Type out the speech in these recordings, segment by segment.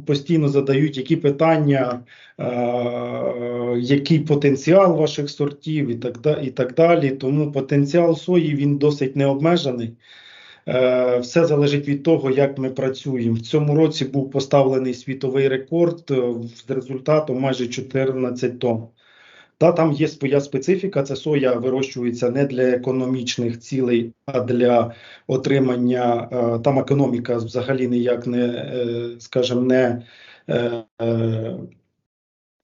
постійно задають, які питання, е, який потенціал ваших сортів і так, і так далі. Тому потенціал сої він досить необмежений. Е, Все залежить від того, як ми працюємо. В цьому році був поставлений світовий рекорд е, з результатом майже 14 тонн. Та там є своя специфіка. Це соя вирощується не для економічних цілей, а для отримання. е, Там економіка взагалі ніяк не, е, скажімо, не, е,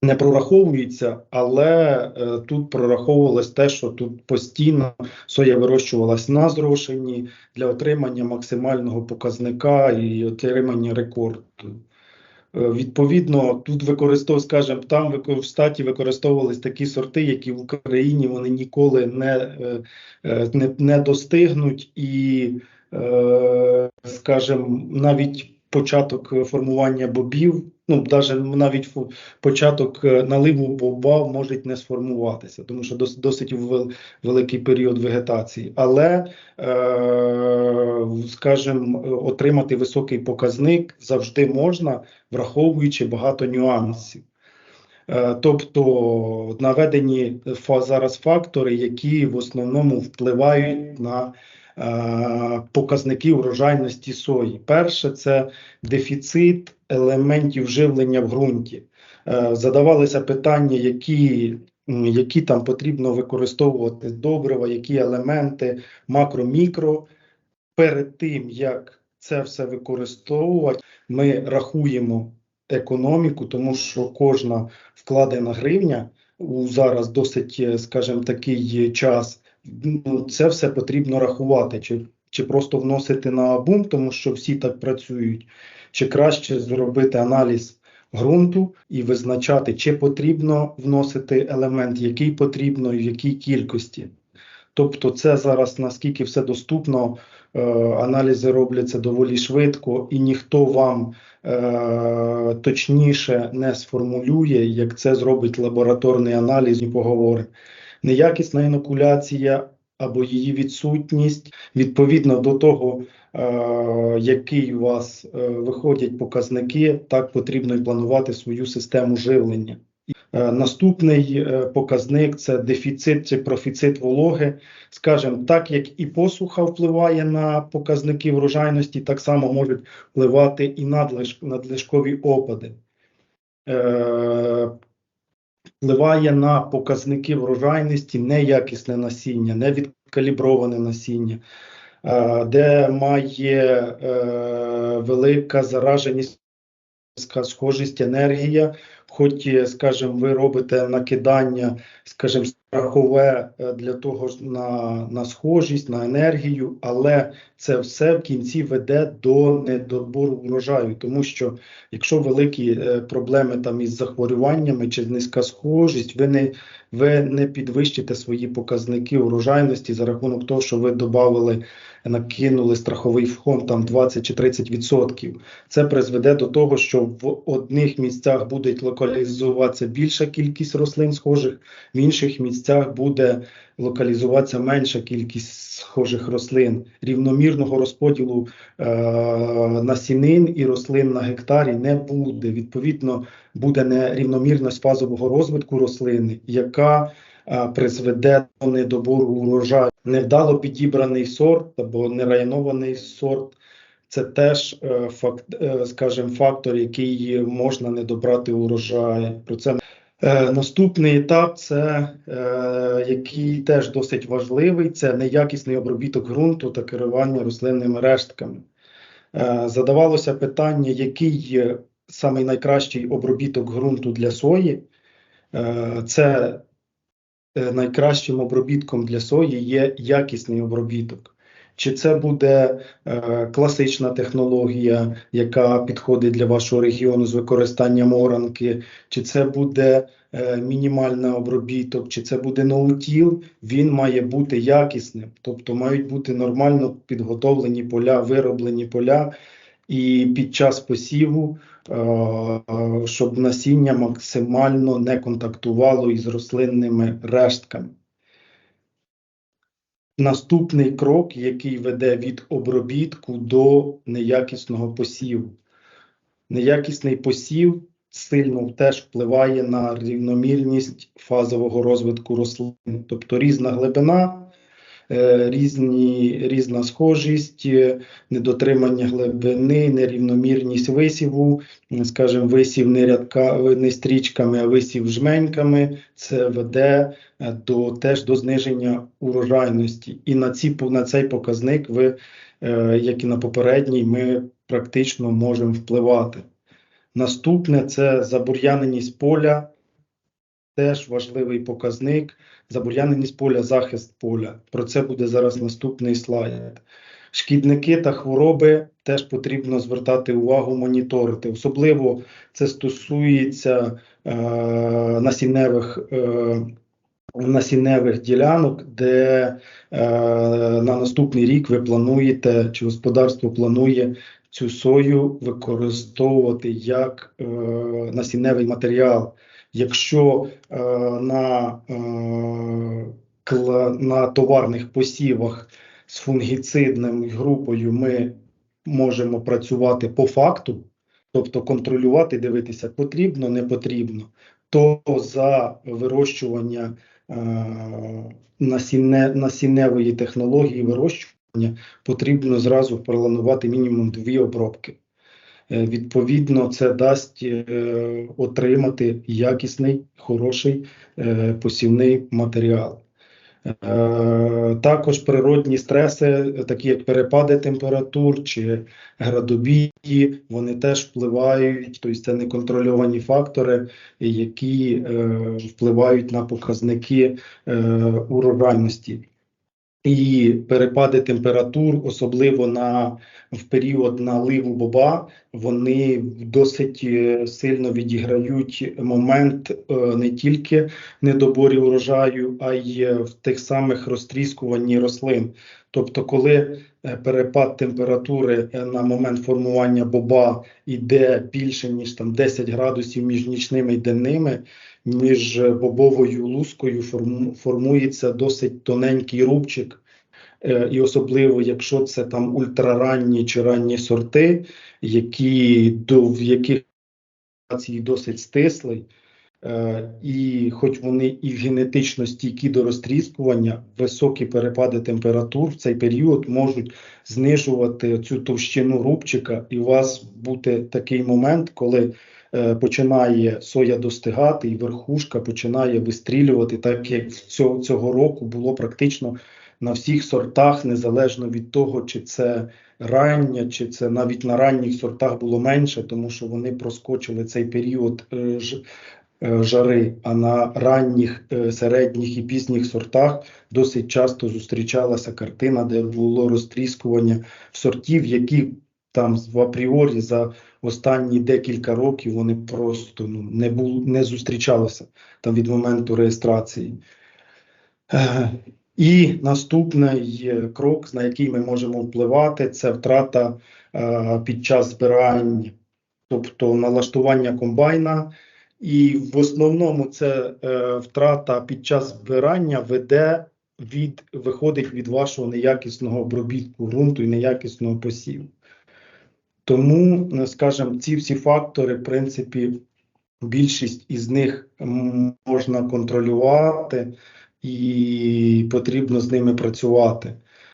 не прораховується, але тут прораховувалось те, що тут постійно соя вирощувалась на зрошенні для отримання максимального показника і отримання рекорду. Е, Відповідно, тут використовував, скажімо, там в штаті використовувались такі сорти, які в Україні вони ніколи не, е, е, не, не достигнуть, і, скажімо, навіть початок формування бобів, ну навіть навіть початок е, наливу боба може не сформуватися, тому що дос, досить великий період вегетації. Але, е, скажімо, отримати високий показник завжди можна враховуючи багато нюансів. Е, Тобто наведені зараз фактори, які в основному впливають на е, показники урожайності сої. Перше це дефіцит елементів живлення в ґрунті. Е, Задавалися питання, які, які там потрібно використовувати добрива, які елементи макро-мікро. Перед тим як це все використовувати, ми рахуємо економіку, тому що кожна вкладена гривня у зараз досить, е, скажімо, такий час. Ну, це все потрібно рахувати, чи, чи просто вносити на бум, тому що всі так працюють, чи краще зробити аналіз ґрунту і визначати, чи потрібно вносити елемент, який потрібно і в якій кількості. Тобто, це зараз наскільки все доступно, е, аналізи робляться доволі швидко, і ніхто вам е, точніше не сформулює, як це зробить лабораторний аналіз і поговорить. Неякісна інокуляція або її відсутність відповідно до того, е, який у вас е, виходять показники, так потрібно і планувати свою систему живлення. Е, Наступний показник це дефіцит чи профіцит вологи. Скажімо, так як і посуха впливає на показники врожайності, так само можуть впливати і надлишкові опади. Впливає на показники врожайності неякісне насіння, невідкаліброване насіння, е, де має е, велика зараженість, схожість енергія, хоч, скажімо, ви робите накидання, скажімо, страхове е, для того ж на, на схожість, на енергію, але це все в кінці веде до недобору врожаю, тому що якщо великі е, проблеми там із захворюваннями чи низька схожість, ви не, ви не підвищите свої показники урожайності за рахунок того, що ви додали, накинули страховий фонд там 20 чи 30 відсотків. Це призведе до того, що в одних місцях буде локалізуватися більша кількість рослин схожих, в інших місцях буде локалізуватися менша кількість схожих рослин. Рівномірного розподілу е, насінин і рослин на гектарі не буде. Відповідно, буде нерівномірність фазового розвитку рослини, яка е, призведе до недобору урожаю. Невдало підібраний сорт або нерайонований сорт. Це теж е, факт, е, скажімо, фактор, який можна не добрати урожай. Про це Е, Наступний етап, це е, який теж досить важливий, це неякісний обробіток ґрунту та керування рослинними рештками. Е, Задавалося питання, який самий найкращий обробіток ґрунту для сої. Це найкращим обробітком для сої є якісний обробіток. Чи це буде е, класична технологія, яка підходить для вашого регіону з використанням оранки, чи це буде е, мінімальний обробіток, чи це буде ноутіл, він має бути якісним, тобто мають бути нормально підготовлені поля, вироблені поля, і під час посіву, е, е, щоб насіння максимально не контактувало із рослинними рештками. Наступний крок, який веде від обробітку до неякісного посіву. Неякісний посів сильно теж впливає на рівномірність фазового розвитку рослин, тобто різна глибина, різні, різна схожість, е, недотримання глибини, нерівномірність висіву, скажімо, висів не рядка, не стрічками, а висів жменьками, це веде е, до теж до зниження урожайності. І на ці на цей показник ви, е, як і на попередній, ми практично можемо впливати. Наступне це забур'яненість поля, теж важливий показник. Забур'яненість поля, захист поля. Про це буде зараз наступний слайд. Шкідники та хвороби теж потрібно звертати увагу, моніторити. Особливо це стосується е, насінневих, е, насінневих ділянок, де е, на наступний рік ви плануєте, чи господарство планує цю сою використовувати як е, насінневий матеріал. Якщо е, на, е, на товарних посівах з фунгіцидною групою ми можемо працювати по факту, тобто контролювати, дивитися потрібно, не потрібно, то за вирощування е, насінне, насінневої технології вирощування потрібно зразу планувати мінімум дві обробки. Е, Відповідно, це дасть е, отримати якісний, хороший е, посівний матеріал. Також природні стреси, такі як перепади температур чи градобії, вони теж впливають, тобто це неконтрольовані фактори, які впливають на показники урожайності. І перепади температур, особливо на в період наливу боба, вони досить е, сильно відіграють момент е, не тільки недоборів недоборі урожаю, а й е, в тих самих розтріскуванні рослин. Тобто, коли перепад температури е, на момент формування боба йде більше ніж там 10 градусів між нічними і денними, між е, бобовою лускою формується досить тоненький рубчик. Е, І особливо, якщо це там ультраранні чи ранні сорти, які до в яких досить стислий, е, і хоч вони і генетично стійкі до розтріскування, високі перепади температур в цей період можуть знижувати цю товщину рубчика, і у вас бути такий момент, коли е, починає соя достигати, і верхушка починає вистрілювати, так як цього, року було практично на всіх сортах, незалежно від того, чи це рання, чи це навіть на ранніх сортах було менше, тому що вони проскочили цей період е, е, жари. А на ранніх, е, середніх і пізніх сортах досить часто зустрічалася картина, де було розтріскування сортів, які там в апріорі за останні декілька років вони просто ну, не бул, не зустрічалися там від моменту реєстрації. Е, І наступний е, крок, на який ми можемо впливати, це втрата е, під час збирання, тобто налаштування комбайна. І в основному це е, втрата під час збирання веде від виходить від вашого неякісного обробітку ґрунту і неякісного посіву. Тому, е, скажімо, ці всі фактори, в принципі, більшість із них можна контролювати і потрібно з ними працювати.